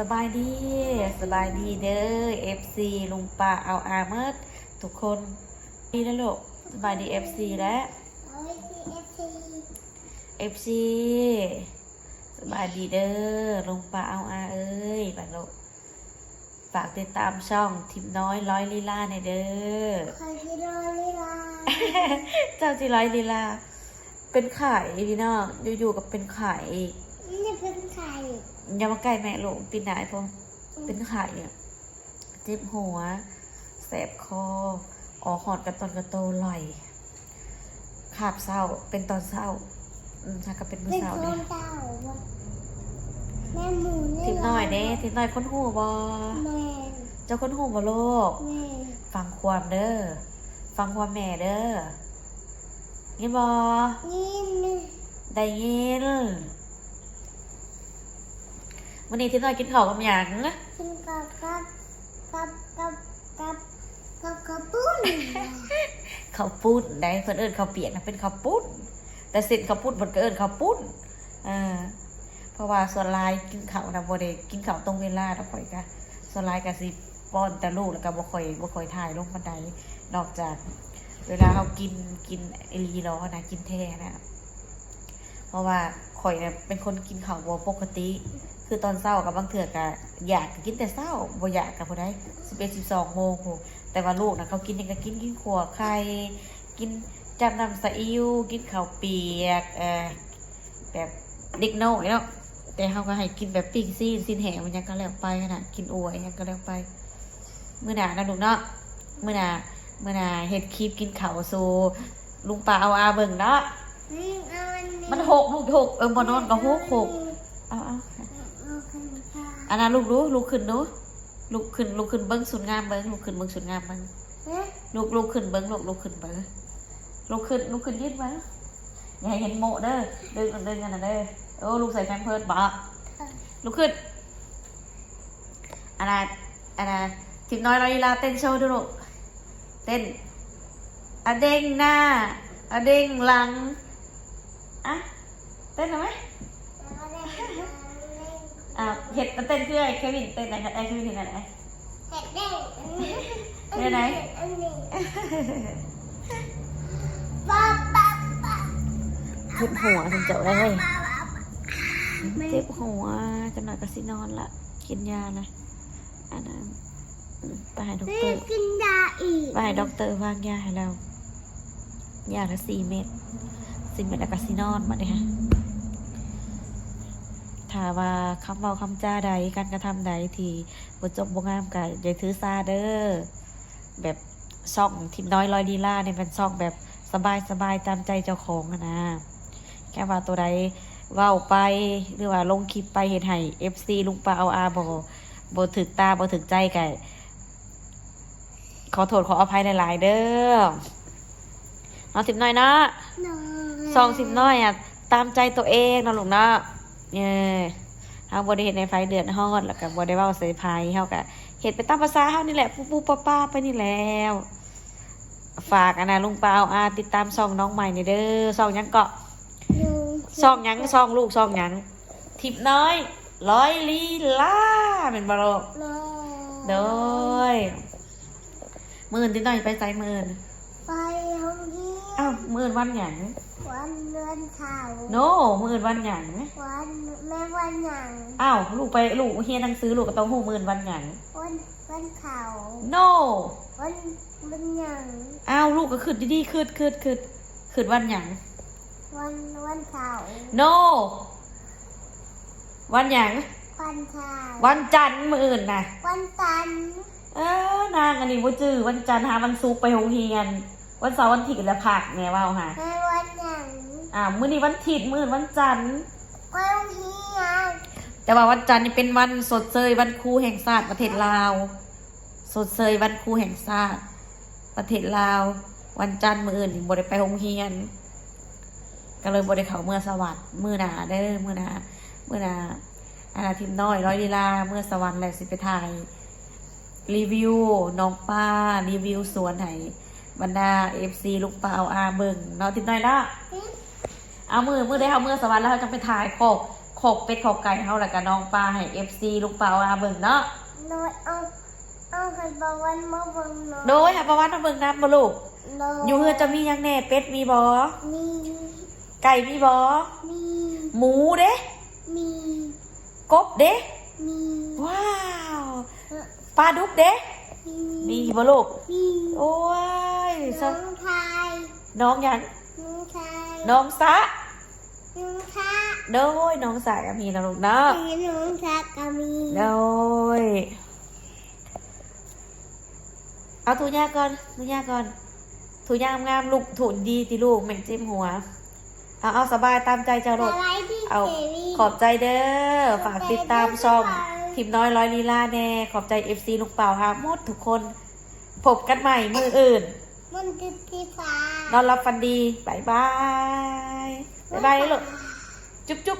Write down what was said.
สบายดีสบายดีเด้อ FC ลุงป้าเอาอาเมิดทุกคนดีแล้วลูกสบายดี FC แล้ว FC สบายดีเด้อลุงป้าเอาอาเอ้ยบัดลูกฝากติดตามช่องทิมน้อยร้อยลีลาในอยเด้อเจ้าจีร้อยลีลาเป็นไข่พี่น้องอยู่ๆกับเป็นไข่อีก อย่ามาใกล้แม่ลูกปีนไหนพงเป็นไข่อะเจ็บหัว แสบคอ ออกหอดกันตอนกระโตไหลขาบเศร้า เป็นตอนเศร้าอืมถ้าก็เป็นมื้อเศร้าเนี่ยแม่หมูทิมน้อยเด้ทิมน้อยคนหูบอแม่เจ้าคนหูบอโลกแม่ฟังความเด้อ ฟังความแม่เด้อยินบอนี่นึงได้ยิน วันนี้ทิมน้อยกินข้าวกับหยังกินกับกับกับกับกับกับกระปุ้นข้าวปุ้นได้เพิ่นเอิ้นข้าวเปียกนะเป็นข้าวปุ้น แต่เส้นข้าวปุ้นเพิ่นก็เอิ้นข้าวปุ้นเออเพราะว่าส่วนลายกินข้าวนะบ่ได้กินข้าวตรงเวลาดอกข่อยก็ส่วนลายก็สิป้อนแต่ลูกแล้วก็บ่ค่อยบ่ค่อยถ่ายลงบันไดนอกจาก เวลาเรากินกินไอรีรอนะกินแท้นะ เพราะว่าข่อยเนี่ยเป็นคนกินข้าวบ่ปกติ คือตอนเช้ากับบางเถื่อก็อยากกินแต่เช้าบ่อยากกับบ่ได้11 12โมงโหแต่ว่าลูกนะเขากินยังก็กินกินขัวไข่กินจับน้ำสะอิวกินข้าวเปียกเออแบบเด็กน้อยเนาะแต่เขาก็ให้กินแบบปิ้งซีนซีนแหงมันยังก็แล้วไปนะกินอวยยังก็แล้วไปเมื้อหนานะลูกเนาะเมื้อหน้ามื้อหนาเฮ็ดคลิปกินข้าวสู่ลุงป้าเอาอาเบิ่งเนาะ นี่เอา มันหกลูกหกเออบ่นอนก็หกหกเอาเอาเอาขึ้นค่ะอันนั้นลูกรู้ลูกขึ้นรู้ลูกขึ้นลูกขึ้นเบิ้งสุดงามเบิ้งลูกขึ้นเบิ้งสุดงามเบิ้งเอ๊ะลูกลูกขึ้นเบิ้งลูกลูกขึ้นเบิ้งลูกขึ้นลูกขึ้นยืดเบิ้งอย่าให้เห็นโมเด้อเดินกันเดินกันนะเด้อโอ้ลูกใส่แพมเพิร์ดบ่ลูกขึ้นอันนั้นอันนั้นทีมน้อยเราลีลาเต้นโชว์ดูลูกเต้นอะเด้งหน้าอะเด้งหลัง อะเต้นหน่อยไหมเอาได้เอาได้อ่าเห็ดมันเต้นเพื่อไอ้เควินเต้นไหนไอ้เควินเห็นไหนเห็ดเด้งอันนี้เดี๋ยวไหนอันนี้ป๊าป๊าป๊าเจ็บหัวถึงเจ้าได้เฮ้ยไม่เจ็บหัวจำหน่อยก็สินอนละกินยาละอันนั้นอืมไปหาด็อกเตอร์กินยาอีกไปหาด็อกเตอร์วางยาให้เรายาละสี่เม็ด สี่เม็ดแล้วก็สินอนมาเลยฮะถ้าว่าคำเบาคำจ้าใดการกระทำใดที่บ่จบบงามก็อย่าถือซาเด้อแบบซ่องทิมน้อยลอยลีล่าเนี่ยเป็นซ่องแบบสบายสบายตามใจเจ้าของนะแค่ว่าตัวใดว้าไปหรือว่าลงคลิปไปเห็นให้ FC ลุงปลาเอาอาบอบถึกตาบถึกใจไก่ขอโทษขออภัยหลาย ๆ เด้อเอาสิบหน่อยนะ น้อยซองสิบหน่อยอะ ตามใจตัวเองเนาะลุงเนาะเย้เฮาบ่ได้เฮ็ดในไฟเดือดฮอดแล้วก็บ่ได้เว้าใส่ไผเฮาก็เฮ็ดไปตามภาษาเฮานี่แหละปุ๊บๆป้าๆไปนี่แล้ว ฝากอันนะลุงปลาเอาอาติดตามซองน้องใหม่นี่เด้อซองหยังเกาะลุงซองหยังซองลูกซองหยังทิพย์น้อย ร้อยลีลาเป็นบอลน้อยโดยหมื่นทิพย์น้อยไปใส่หมื่นไปห้องเรียอ้าวนหมื่นวันหยัง วันเดือนเข่าโนหมื่นวันหยังวันแม่วันหยังอ้าวลูกไปลูกเฮียนหนังสือลูกก็ต้องหูหมื่นวันหยังวันวันเข่าโน วันวันหยังอ้าวลูกก็ขึ้นดีๆขึ้นขึ้นขึ้นขึ้นวันหยังวันวันเข่าโน วันหยังวันเข่าวันจันทร์มื่นน่ะวันจันทร์เออนางอันนี้ว่าจื้อวันจันทร์หาวันศุกร์ไปโรงเรียน วันเสาร์วันอาทิตย์แล้วผักเนี่ยว่าหาแม่วันหยัง อ่ามื้อนี้วันอาทิตย์มื้ออนวันจันทร์ไปโรงเรียนแต่ว่าวันจันทร์นี่เป็นวันสดเซยวันครูแห่งชาติประเทศลาว สดเซยวันครูแห่งชาติประเทศลาว วันจันทร์มื้ออื่นนี่บ่ได้ไปโรงเรียน ก็เลยบ่ได้เข้าเมื่อสวัสดิ์มื้อหน้าเด้อมื้อหน้ามื้อหน้าอาณาทิมน้อยร้อยลีลาเมื่อสวรรค์แล้วสิไปถ่ายรีวิวน้องป้ารีวิวสวนให้บรรดาเอฟซีลูกป้าเอาอาเบิ่งเนาะทิมน้อยละ เอามือมือได้เอามือสวรรค์แล้วเขาจะไปถ่ายโคกขบเป็ดขบไก่เฮาแล้วก็น้องปลาให้ FC ลูกปลาเอาเบิ่งเนาะโดยเอาเอาให้บวันมาเบิ่งเนาะโดยให้ประวัติเอาเบิ่งนํบ่ลูกโดยอยู่เฮือนจะมีหยังแน่เป็ดมีบ่มีไก่มีบ่มีหมูเด้มีกบเด้มีว้าวปลาดุกเด้มีมีบ่ลูกมีโอ้ยน้ซะองชายน้องหยังน้องชายน้องสะ น้องชายโดยน้องสายก็มีนะลูกเนาะน้องชายก็มีโดยเอาถูยาก่อนถูยาก่อนถูยางามๆลูกถูดีติลูกแม่งจิ้มหัว เอาเอาสบายตามใจเจ้าโลดอะไรที่เอาเสรีขอบใจเด้อฝากติดตามช่องทีมน้อยร้อยลีลาแน่ขอบใจ FC ลูกเป่าฮาหมดทุกคน พบกันใหม่มืออื่นมันติดที่ฟ้านอนรับฟันดีบายบาย บายบายลูกจุ๊บ